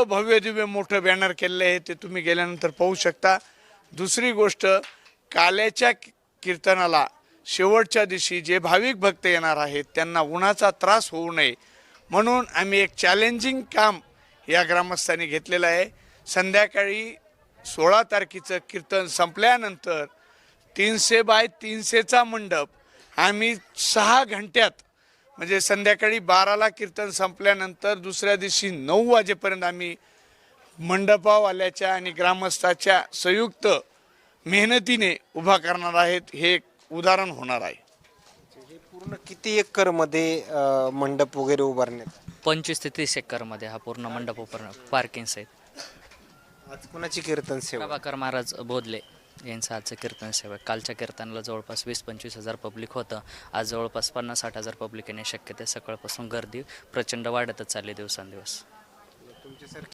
भव्य दिव्य मोठं बॅनर केलेलं आहे ते तुम्ही गेल्यानंतर पाहू शकता. दुसरी गोष्ट काल्याच्या कीर्तनाला शेवटच्या दिवशी जे भाविक भक्त येणार आहेत त्यांना उन्हाचा त्रास होऊ नये. म्हणून आम्ही एक चॅलेंजिंग काम या ग्रामस्थांनी घेतलेलं आहे. संध्याकाळी सोळा तारखेचं कीर्तन संपल्यानंतर तीनशे बाय तीनशेचा मंडप आम्ही सहा घंट्यात म्हणजे संध्याकाळी बाराला कीर्तन संपल्यानंतर दुसऱ्या दिवशी नऊ वाजेपर्यंत आम्ही मंडपावाल्याच्या आणि ग्रामस्थाच्या संयुक्त मेहनतीने उभा करणार आहेत. हे एक उदाहरण होणार आहे. हे पूर्ण किती एकरमध्ये अं, मंडप वगैरे उभारण्यात? पंचवीस ते तीस एकरमध्ये हा पूर्ण मंडप उपर पार्किंग आहेत आज कुणाची कीर्तन सेवा? प्रभाकर महाराज बोधले. यांचं आजचं कीर्तन सेवा कालच्या कीर्तनाला जवळपास वीस पंचवीस हजार पब्लिक होतं. आज जवळपास पन्नास साठ हजार पब्लिक येणे शक्यते सकाळपासून गर्दी प्रचंड वाढतच चालली दिवसांदिवस. तुमच्यासारखी